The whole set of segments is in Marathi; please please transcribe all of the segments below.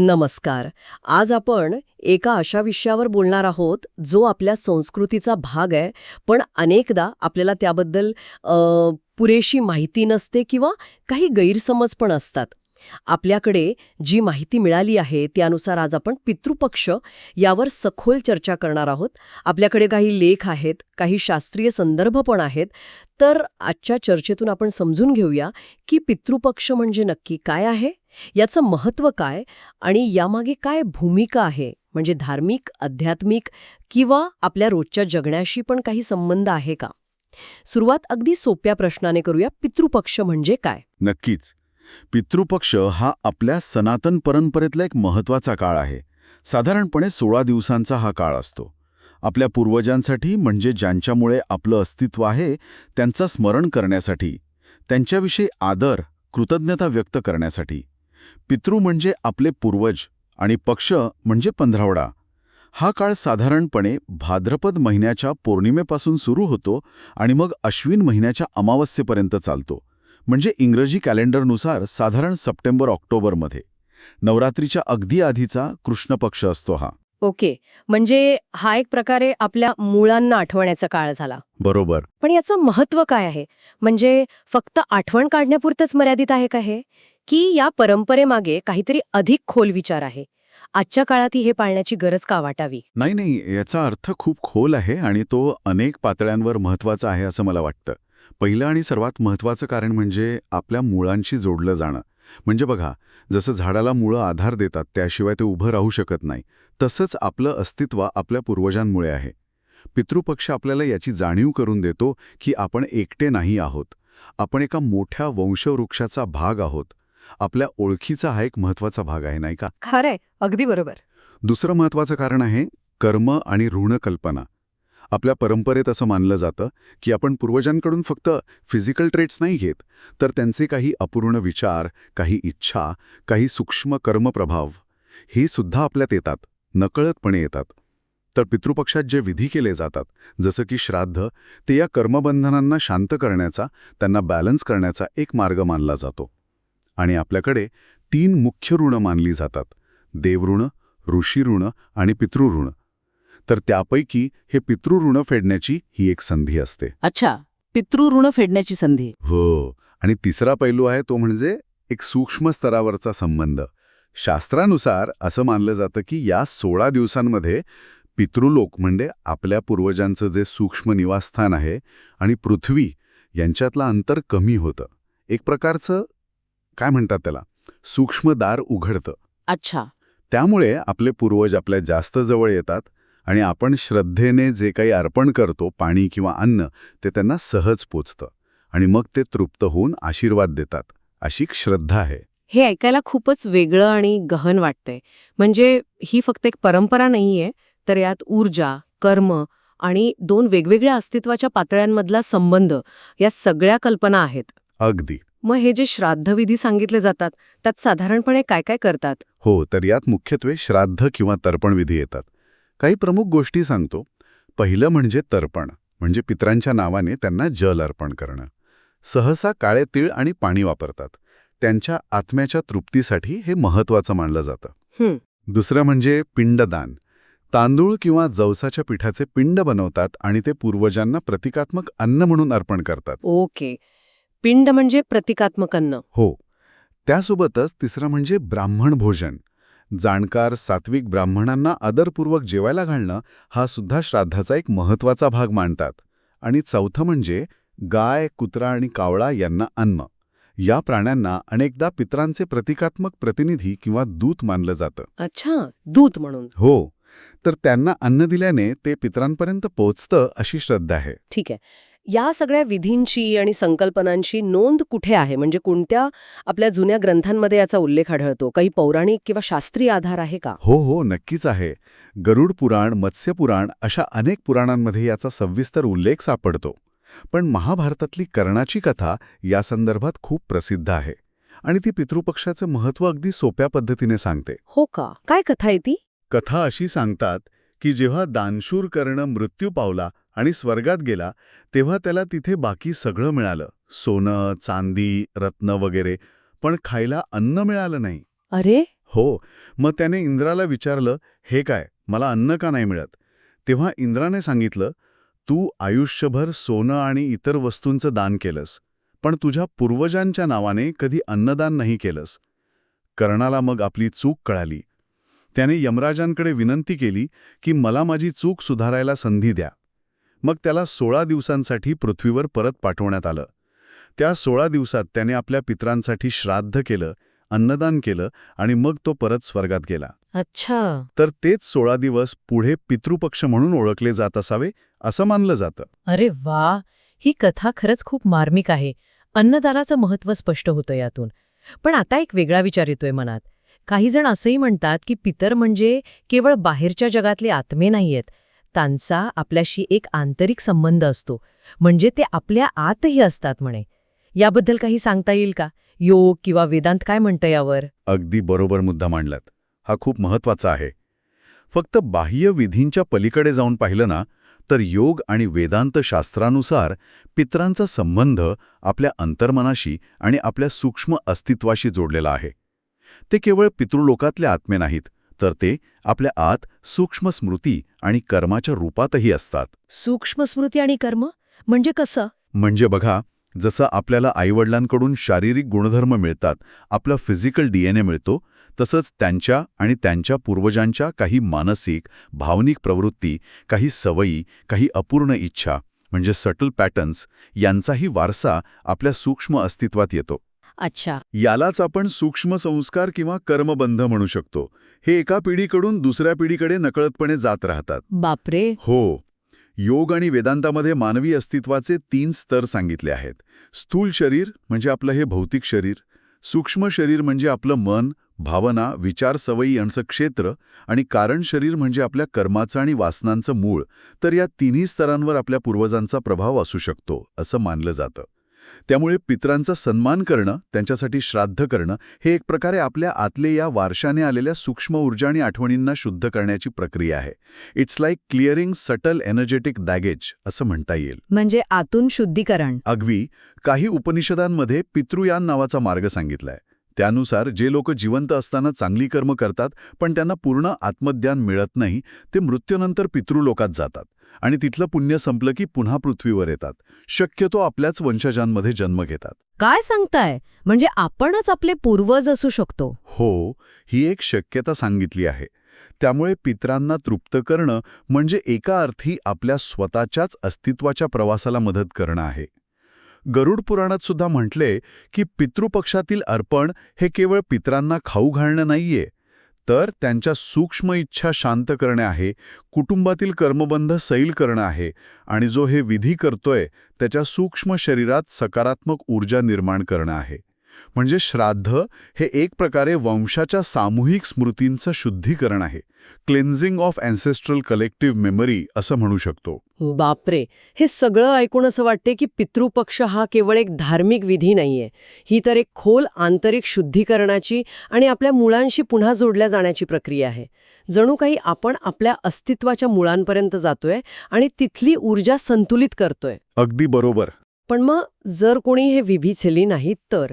नमस्कार. आज आपण एका अशा विषयावर बोलणार आहोत जो आपल्या संस्कृतीचा भाग आहे पण अनेकदा आपल्याला त्याबद्दल अ, पुरेशी माहिती नसते किंवा काही गैरसमज पण असतात. आपल्याकडे जी माहिती मिळाली आहे त्यानुसार आज आपण पितृपक्ष यावर सखोल चर्चा करणार आहोत. आपल्याकडे काही लेख आहेत काही शास्त्रीय संदर्भ पण आहेत. तर आजच्या चर्चेतून आपण समजून घेऊया की पितृपक्ष म्हणजे नक्की काय आहे? याचं महत्त्व काय आणि यामागे काय भूमिका आहे? म्हणजे धार्मिक आध्यात्मिक किंवा आपल्या रोजच्या जगण्याशी पण काही संबंध आहे का? सुरुवात अगदी सोप्या प्रश्नाने करूया. पितृपक्ष म्हणजे काय? नक्कीच. पितृपक्ष हा आपल्या सनातन परंपरेतला एक महत्त्वाचा काळ आहे. साधारणपणे सोळा दिवसांचा हा काळ असतो. आपल्या पूर्वजांसाठी म्हणजे ज्यांच्यामुळे आपलं अस्तित्व आहे त्यांचं स्मरण करण्यासाठी त्यांच्याविषयी आदर कृतज्ञता व्यक्त करण्यासाठी. पितृ म्हणजे आपले पूर्वज आणि पक्ष म्हणजे पंधरावडा. हा काळ साधारणपणे भाद्रपद महिन्याच्या पौर्णिमेपासून सुरू होतो आणि मग अश्विन महिन्याच्या अमावस्येपर्यंत चालतो म्हणजे इंग्रजी कॅलेंडरनुसार साधारण सप्टेंबर ऑक्टोबरमध्ये. नवरात्रीच्या अगदी आधीचा कृष्ण पक्ष असतो हा. ओके म्हणजे हा एक प्रकारे आपल्या मुळांना आठवण्याचा काळ झाला. बरोबर. पण याचं महत्त्व काय आहे? म्हणजे फक्त आठवण काढण्यापुरतंच मर्यादित आहे का हे? की या परंपरेमागे काहीतरी अधिक खोल विचार आहे. आजच्या काळातही हे पाळण्याची गरज का वाटावी? नाही नाही याचा अर्थ खूप खोल आहे आणि तो अनेक पातळ्यांवर महत्त्वाचा आहे असं मला वाटतं. पहिलं आणि सर्वात महत्वाचं कारण म्हणजे आपल्या मुळांशी जोडलं जाणं. म्हणजे बघा जसं झाडाला मुळं आधार देतात त्याशिवाय ते उभं राहू शकत नाही. तसंच आपलं अस्तित्व आपल्या पूर्वजांमुळे आहे. पितृपक्ष आपल्याला याची जाणीव करून देतो की आपण एकटे नाही आहोत. आपण एका मोठ्या वंशवृक्षाचा भाग आहोत. आपल्या ओळखीचा हा एक महत्त्वाचा भाग आहे नाही का? खरंय. अगदी बरोबर. दुसरं महत्वाचं कारण आहे कर्म आणि ऋणकल्पना. आपल्या परंपरेत असं मानलं जातं की आपण पूर्वजांकडून फक्त फिजिकल ट्रेट्स नाही घेत तर त्यांचे काही अपूर्ण विचार काही इच्छा काही सूक्ष्म कर्मप्रभाव हे सुद्धा आपल्यात येतात नकळतपणे येतात. तर पितृपक्षात जे विधी केले जातात जसं की श्राद्ध ते या कर्मबंधनांना शांत करण्याचा त्यांना बॅलन्स करण्याचा एक मार्ग मानला जातो. आणि आपल्याकडे तीन मुख्य ऋण मानली जातात. देवऋण ऋषीऋण आणि पितृऋण. तर त्यापैकी हे पितृऋण फेडण्याची ही एक संधी असते. अच्छा पितृऋण फेडण्याची संधी. हो आणि तिसरा पैलू आहे तो म्हणजे एक सूक्ष्म स्तरावरचा संबंध. शास्त्रानुसार असं मानलं जातं की या सोळा दिवसांमध्ये पितृलोक म्हणजे आपल्या पूर्वजांचं जे सूक्ष्म निवासस्थान आहे आणि पृथ्वी यांच्यातलं अंतर कमी होतं. एक प्रकारचं काय म्हणतात त्याला? सूक्ष्म दार उघडतं. अच्छा. त्यामुळे आपले पूर्वज आपल्या जास्त जवळ येतात आणि आपण श्रद्धेने जे काही अर्पण करतो पाणी किंवा अन्न ते त्यांना सहज पोचतं आणि मग ते तृप्त होऊन आशीर्वाद देतात. अशी श्रद्धा आहे. हे ऐकायला खूपच वेगळं आणि गहन वाटतंय. म्हणजे ही फक्त एक परंपरा नाहीये तर यात ऊर्जा कर्म आणि दोन वेगवेगळ्या अस्तित्वाच्या पातळ्यांमधला संबंध या सगळ्या कल्पना आहेत. अगदी. मग हे जे श्राद्धविधी सांगितले जातात त्यात साधारणपणे काय काय करतात? हो तर यात मुख्यत्वे श्राद्ध किंवा तर्पण विधी येतात. काही प्रमुख गोष्टी सांगतो. पहिलं म्हणजे तर्पण म्हणजे पित्रांच्या नावाने त्यांना जल अर्पण करणं. सहसा काळे तीळ आणि पाणी वापरतात. त्यांच्या आत्म्याच्या तृप्तीसाठी हे महत्वाचं मानलं जातं. दुसरं म्हणजे पिंडदान. तांदूळ किंवा जवसाच्या पिठाचे पिंड बनवतात आणि ते पूर्वजांना प्रतिकात्मक अन्न म्हणून अर्पण करतात. ओके. पिंड म्हणजे प्रतिकात्मक अन्न. हो. त्यासोबतच तिसरं म्हणजे ब्राह्मण भोजन. जाणकार सात्विक ब्राह्मणांना आदरपूर्वक जेवायला घालणं हा सुद्धा श्राद्धाचा एक महत्त्वाचा भाग मानतात. आणि चौथं म्हणजे गाय कुत्रा आणि कावळा यांना अन्न. या प्राण्यांना अनेकदा पित्रांचे प्रतिकात्मक प्रतिनिधी किंवा दूत मानलं जातं. अच्छा दूत म्हणून. हो. तर त्यांना अन्न दिल्याने ते पित्रांपर्यंत पोचतं अशी श्रद्धा आहे. ठीक आहे. या सगळ्या विधींची आणि संकल्पनांची नोंद कुठे आहे? म्हणजे कोणत्या आपल्या जुन्या ग्रंथांमध्ये याचा उल्लेख आढळतो? काही पौराणिक किंवा शास्त्रीय आधार आहे का? हो हो नक्कीच आहे. गरुड पुराण मत्स्य पुराण अशा अनेक पुराणांमध्ये याचा सविस्तर उल्लेख सापडतो. पण महाभारतातली कर्णाची कथा या संदर्भात खूप प्रसिद्ध आहे आणि ती पितृपक्षाचं महत्त्व अगदी सोप्या पद्धतीने सांगते. हो का? काय कथा आहे ती? कथा अशी सांगतात की जेव्हा दानशूर कर्ण मृत्यू पावला आणि स्वर्गात गेला तेव्हा त्याला तिथे बाकी सगळं मिळालं. सोनं चांदी रत्न वगैरे पण खायला अन्न मिळालं नाही. अरे? हो मग त्याने इंद्राला विचारलं हे काय मला अन्न का नाही मिळत? तेव्हा इंद्राने सांगितलं तू आयुष्यभर सोनं आणि इतर वस्तूंचं दान केलंस पण तुझ्या पूर्वजांच्या नावाने कधी अन्नदान नाही केलंस. कर्णाला मग आपली चूक कळाली. त्याने यमराजांकडे विनंती केली की मला माझी चूक सुधारायला संधी द्या. मग त्याला सोळा दिवसांसाठी पृथ्वीवर परत पाठवण्यात आलं. त्या सोळा दिवसात त्याने आपल्या पित्रांसाठी श्राद्ध केलं अन्नदान केलं आणि मग तो परत स्वर्गात गेला. अच्छा. तर तेच सोळा दिवस पुढे पितृपक्ष म्हणून ओळखले जात असावे असं मानलं जातं. अरे वा! ही कथा खरंच खूप मार्मिक आहे. अन्नदानाचं महत्त्व स्पष्ट होतं यातून. पण आता एक वेगळा विचार येतोय मनात. काही जण असंही म्हणतात की पितर म्हणजे केवळ बाहेरच्या जगातले आत्मे नाहीयेत. त्यांचा आपल्याशी एक आंतरिक संबंध असतो. म्हणजे ते आपल्या आतही असतात म्हणे. याबद्दल काही सांगता येईल का? योग किंवा वेदांत काय म्हणतं यावर? अगदी बरोबर मुद्दा मांडलात. हा खूप महत्त्वाचा आहे. फक्त बाह्य विधींच्या पलीकडे जाऊन पाहिलं ना तर योग आणि वेदांत शास्त्रानुसार पित्रांचा संबंध आपल्या अंतर्मनाशी आणि आपल्या सूक्ष्म अस्तित्वाशी जोडलेला आहे. ते केवळ पितृलोकातले आत्मे नाहीत तर ते आपल्या आत सूक्ष्म स्मृती आणि कर्माच्या रूपातही असतात. सूक्ष्म स्मृती आणि कर्म? म्हणजे कसं? म्हणजे बघा जसं आपल्याला आईवडिलांकडून शारीरिक गुणधर्म मिळतात आपला फिजिकल डीएनए मिळतो तसंच त्यांच्या आणि त्यांच्या पूर्वजांच्या काही मानसिक भावनिक प्रवृत्ती काही सवयी काही अपूर्ण इच्छा म्हणजे सटल पॅटर्न्स यांचाही वारसा आपल्या सूक्ष्म अस्तित्वात येतो. अच्छा. यालाच आपण सूक्ष्म संस्कार किंवा कर्मबंध म्हणू शकतो. हे एका पिढीकडून दुसऱ्या पिढीकडे नकळतपणे जात राहतात. बापरे. हो. योग आणि वेदांतामध्ये मानवी अस्तित्वाचे तीन स्तर सांगितले आहेत. स्थूल शरीर म्हणजे आपलं हे भौतिक शरीर. सूक्ष्म शरीर म्हणजे आपलं मन भावना विचार सवयी यांचं क्षेत्र आणि कारण शरीर म्हणजे आपल्या कर्माचं आणि वासनांचं मूळ. तर या तिन्ही स्तरांवर आपल्या पूर्वजांचा प्रभाव असू शकतो असं मानलं जातं. त्यामुळे पित्रांचा सन्मान करणं त्यांच्यासाठी श्राद्ध करणं हे एक प्रकारे आपल्या आतले या वारशाने आलेल्या सूक्ष्म ऊर्जा आणि आठवणींना शुद्ध करण्याची प्रक्रिया आहे. It's like clearing subtle energetic baggage असं म्हणता येईल. म्हणजे आतून शुद्धीकरण. अगवी काही उपनिषदांमध्ये पितृयान नावाचा मार्ग सांगितलाय. त्यानुसार जे लोक जिवंत असताना चांगली कर्म करतात पण त्यांना पूर्ण आत्मज्ञान मिळत नाही ते मृत्यूनंतर पितृलोकात जातात. आणि तिथलं पुण्य संपलं की पुन्हा पृथ्वीवर येतात. शक्यतो आपल्याच वंशजांमध्ये जन्म घेतात. काय सांगताय? म्हणजे आपणच आपले पूर्वज असू शकतो. हो ही एक शक्यता सांगितली आहे. त्यामुळे पित्रांना तृप्त करणं म्हणजे एका अर्थी आपल्या स्वतःच्याच अस्तित्वाच्या प्रवासाला मदत करणं आहे. गरुड पुराणात सुद्धा म्हटले की पितृपक्षातील अर्पण हे केवळ पित्रांना खाऊ घालणं नाहीये तर त्यांच्या सूक्ष्म इच्छा शांत करणे आहे कुटुंबातील कर्मबंध सैल करणं आहे आणि जो हे विधी करतोय त्याच्या सूक्ष्म शरीरात सकारात्मक ऊर्जा निर्माण करणं आहे. म्हणजे श्राद्ध हे एक प्रकारे वंशाच्या सामूहिक स्मृतींचं शुद्धीकरण आहे. Cleansing of ancestral collective memory असं म्हणू शकतो. बापरे! हे सगळं ऐकून असं वाटते की पितृपक्ष हा केवळ एक धार्मिक विधी नाहीये. ही तर एक खोल आंतरिक शुद्धीकरणाची आणि आपल्या मुळांशी पुन्हा जोडल्या जाण्याची प्रक्रिया आहे. जणू काही आपण आपल्या अस्तित्वाच्या मुळांपर्यंत जातोय आणि तिथली ऊर्जा संतुलित करतोय. अगदी बरोबर. पण मग जर कोणी हे विधी नाहीत तर?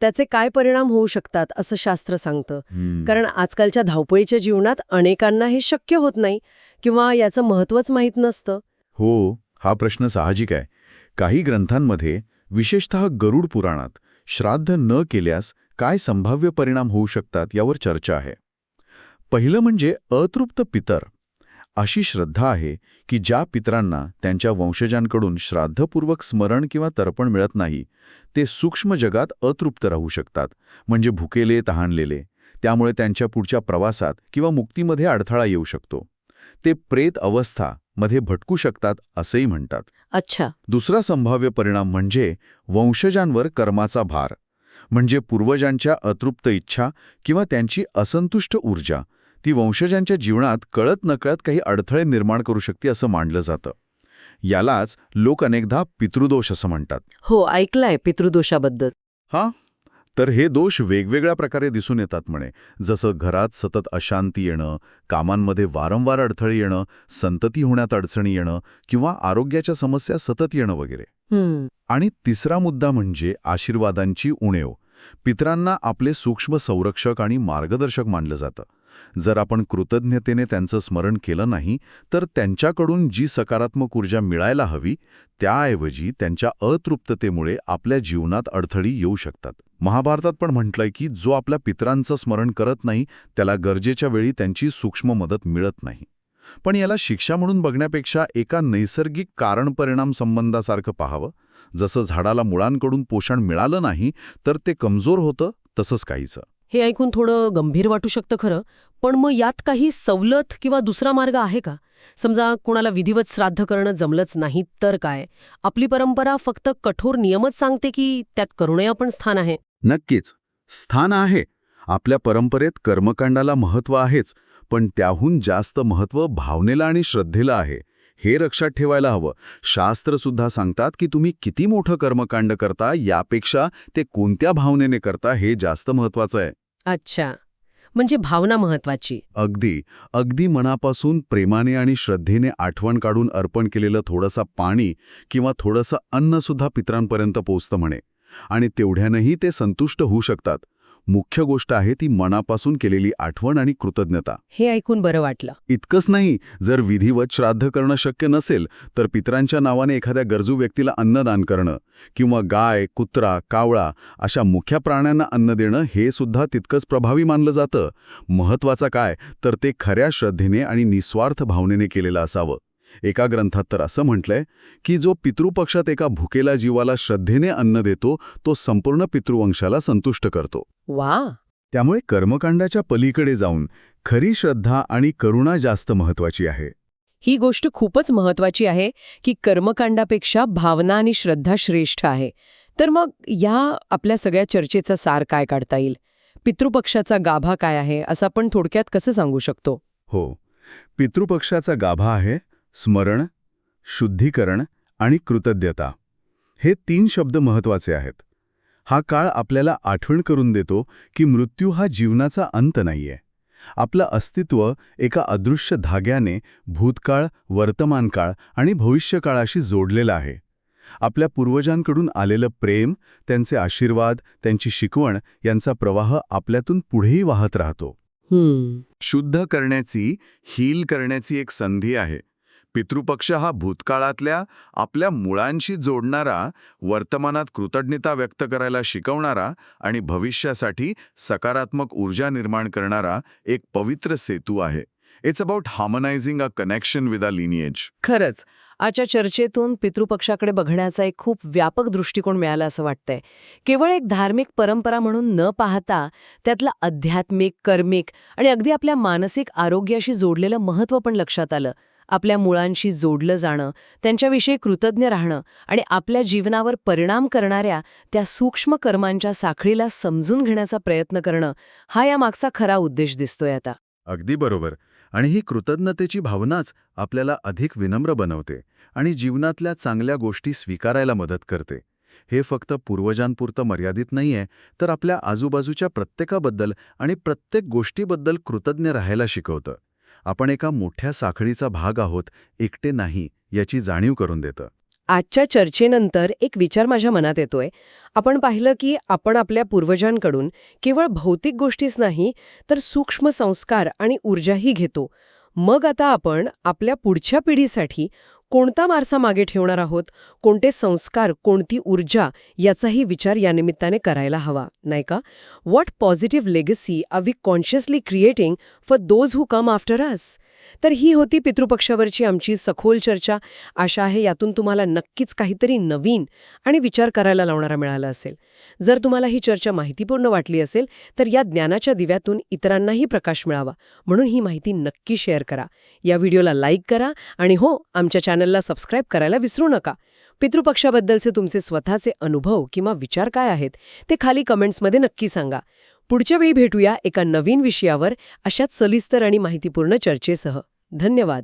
त्याचे काय परिणाम होऊ शकतात असं शास्त्र सांगतं. कारण आजकालच्या धावपळीच्या जीवनात अनेकांना हे शक्य होत नाही किंवा याचं महत्त्वच माहीत नसतं. हो हा प्रश्न साहजिक आहे. काही ग्रंथांमध्ये विशेषतः गरुड पुराणात श्राद्ध न केल्यास काय संभाव्य परिणाम होऊ शकतात यावर चर्चा आहे. पहिलं म्हणजे अतृप्त पितर. अशी श्रद्धा आहे की ज्या पितरांना त्यांच्या वंशजांकडून श्राद्धपूर्वक स्मरण किंवा तर्पण मिळत नाही ते सूक्ष्म जगात अतृप्त राहू शकतात म्हणजे भुकेले तहानलेले. त्यामुळे त्यांच्या पुढच्या प्रवासात किंवा मुक्तीमध्ये अडथळा येऊ शकतो. ते प्रेत अवस्था मध्ये भटकू शकतात असंही म्हणतात. अच्छा. दुसरा संभाव्य परिणाम म्हणजे वंशजांवर कर्माचा भार म्हणजे पूर्वजांच्या अतृप्त इच्छा किंवा त्यांची असंतुष्ट ऊर्जा. ती वंशजांच्या जीवनात कळत नकळत काही अडथळे निर्माण करू शकते असं मानलं जातं. यालाच लोक अनेकदा पितृदोष असं म्हणतात. हो ऐकलंय पितृदोषाबद्दल. हा? तर हे दोष वेगवेगळ्या प्रकारे दिसून येतात म्हणे. जसं घरात सतत अशांती येणं कामांमध्ये वारंवार अडथळे येणं संतती होण्यात अडचणी येणं किंवा आरोग्याच्या समस्या सतत येणं वगैरे. आणि तिसरा मुद्दा म्हणजे आशीर्वादांची उणेव. पितरांना आपले सूक्ष्म संरक्षक आणि मार्गदर्शक मानलं जातं. जर आपण कृतज्ञतेने त्यांचं स्मरण केलं नाही तर त्यांच्याकडून जी सकारात्मक ऊर्जा मिळायला हवी त्याऐवजी त्यांच्या अतृप्ततेमुळे आपल्या जीवनात अडथळी येऊ शकतात. महाभारतात पण म्हटलंय की जो आपल्या पित्रांचं स्मरण करत नाही त्याला गरजेच्या वेळी त्यांची सूक्ष्म मदत मिळत नाही. पण याला शिक्षा म्हणून बघण्यापेक्षा एका नैसर्गिक कारण परिणाम संबंधासारखं पाहावं. जसं झाडाला मुळांकडून पोषण मिळालं नाही तर ते कमजोर होतं तसंच काहीचं हे ऐकून थोडं गंभीर वाटू शकतं खरं पण मग यात काही सवलत किंवा दुसरा मार्ग आहे का? समजा कोणाला विधिवत श्राद्ध करणं जमलंच नाही तर काय? आपली परंपरा फक्त कठोर नियमच सांगते की त्यात करुणया पण स्थान आहे? नक्कीच. स्थान आहे. आपल्या परंपरेत कर्मकांडाला महत्त्व आहेच पण त्याहून जास्त महत्त्व भावनेला आणि श्रद्धेला आहे. हे लक्षात ठेवायला हवं. शास्त्र सुद्धा सांगतात की तुम्ही किती मोठं कर्मकांड करता यापेक्षा ते कोणत्या भावनेने करता हे जास्त महत्त्वाचं आहे. अच्छा. म्हणजे भावना महत्वाची अगदी. अगदी मनापासून प्रेमाने आणि श्रद्धेने आठवण काढून अर्पण केलेलं थोडंसं पाणी किंवा थोडंसं अन्नसुद्धा पितरांपर्यंत पोचतं म्हणे. आणि तेवढ्यानंही ते संतुष्ट होऊ शकतात. मुख्य गोष्ट आहे ती मनापासून केलेली आठवण आणि कृतज्ञता. हे ऐकून बरं वाटलं. इतकंच नाही जर विधिवत श्राद्ध करणं शक्य नसेल तर पितरांच्या नावाने एखाद्या गरजू व्यक्तीला अन्नदान करणं किंवा गाय कुत्रा कावळा अशा मुख्या प्राण्यांना अन्न देणं हे सुद्धा तितकंच प्रभावी मानलं जातं. महत्वाचं काय तर ते खऱ्या श्रद्धेने आणि निस्वार्थ भावनेने केलेलं असावं. एका ग्रंथात तर असं म्हटलंय की जो पितृपक्षात एका भुकेला जीवाला श्रद्धेने अन्न देतो तो संपूर्ण पितृवंशाला संतुष्ट करतो. वा! त्यामुळे कर्मकांडाच्या पलीकडे जाऊन खरी श्रद्धा आणि करुणा जास्त महत्वाची आहे. ही गोष्ट खूपच महत्वाची आहे की कर्मकांडापेक्षा भावना आणि श्रद्धा श्रेष्ठ आहे. तर मग या आपल्या सगळ्या चर्चेचा सार काय काढता येईल? पितृपक्षाचा गाभा काय आहे? असं आपण थोडक्यात कसं सांगू शकतो? हो. पितृपक्षाचा गाभा आहे स्मरण शुद्धीकरण आणि कृतज्ञता. हे तीन शब्द महत्त्वाचे आहेत. हा काळ आपल्याला आठवण करून देतो की मृत्यू हा जीवनाचा अंत नाहीये. आपलं अस्तित्व एका अदृश्य धाग्याने भूतकाळ वर्तमानकाळ आणि भविष्यकाळाशी जोडलेलं आहे. आपल्या पूर्वजांकडून आलेलं प्रेम त्यांचे आशीर्वाद त्यांची शिकवण यांचा प्रवाह आपल्यातून पुढेही वाहत राहतो. शुद्ध करण्याची हील करण्याची एक संधी आहे. पितृपक्ष हा भूतकाळातल्या आपल्या मुळांशी जोडणारा वर्तमानात कृतज्ञता व्यक्त करायला शिकवणारा आणि भविष्यासाठी सकारात्मक ऊर्जा निर्माण करणारा एक पवित्र सेतू आहे. It's about harmonising a connection with a lineage खरंच आजच्या चर्चेतून पितृपक्षाकडे बघण्याचा एक खूप व्यापक दृष्टिकोन मिळाला असं वाटतंय. केवळ एक धार्मिक परंपरा म्हणून न पाहता त्यातलं आध्यात्मिक कर्मिक आणि अगदी आपल्या मानसिक आरोग्याशी जोडलेलं महत्त्व पण लक्षात आलं. आपल्या मुळांशी जोडलं जाणं त्यांच्याविषयी कृतज्ञ राहणं आणि आपल्या जीवनावर परिणाम करणाऱ्या त्या सूक्ष्म कर्मांच्या साखळीला समजून घेण्याचा प्रयत्न करणं हा या मागचा खरा उद्देश दिसतोय आता. अगदी बरोबर. आणि ही कृतज्ञतेची भावनाच आपल्याला अधिक विनम्र बनवते आणि जीवनातल्या चांगल्या गोष्टी स्वीकारायला मदत करते. हे फक्त पूर्वजांपुरतं मर्यादित नाहीये तर आपल्या आजूबाजूच्या प्रत्येकाबद्दल आणि प्रत्येक गोष्टीबद्दल कृतज्ञ राहायला शिकवतं. आपण एका मोठ्या साखळीचा भाग आहोत एकटे नाही याची जाणीव करून देतं. आजच्या चर्चेनंतर एक विचार माझ्या मनात येतोय. आपण पाहिलं की आपण आपल्या पूर्वजांकडून केवळ भौतिक गोष्टीच नाही तर सूक्ष्म संस्कार आणि ऊर्जाही घेतो. मग आता आपण आपल्या पुढच्या पिढीसाठी कोणता वारसा मागे ठेवणार आहोत? कोणते संस्कार कोणती ऊर्जा याचाही विचार या निमित्ताने करायला हवा नाही का? What positive legacy are we consciously creating for those who come after us तर ही होती पितृपक्षावरची आमची सखोल चर्चा. आशा आहे यातून तुम्हाला नक्कीच काहीतरी नवीन आणि विचार करायला लावणारा मिळाला असेल. जर तुम्हाला ही चर्चा माहितीपूर्ण वाटली असेल तर या ज्ञानाच्या दिव्यातून इतरांनाही प्रकाश मिळावा. म्हणून ही माहिती नक्की शेअर करा. या व्हिडिओला लाईक करा आणि हो आमच्या चॅनलला सबस्क्राईब करायला विसरू नका. पितृपक्षाबद्दलचे तुमचे स्वतःचे अनुभव किंवा विचार काय आहेत ते खाली कमेंट्समध्ये नक्की सांगा. पुढच्या वेळी भेटूया एका नवीन विषयावर अशाच सलिस्तर आणि माहितीपूर्ण चर्चेसह. धन्यवाद.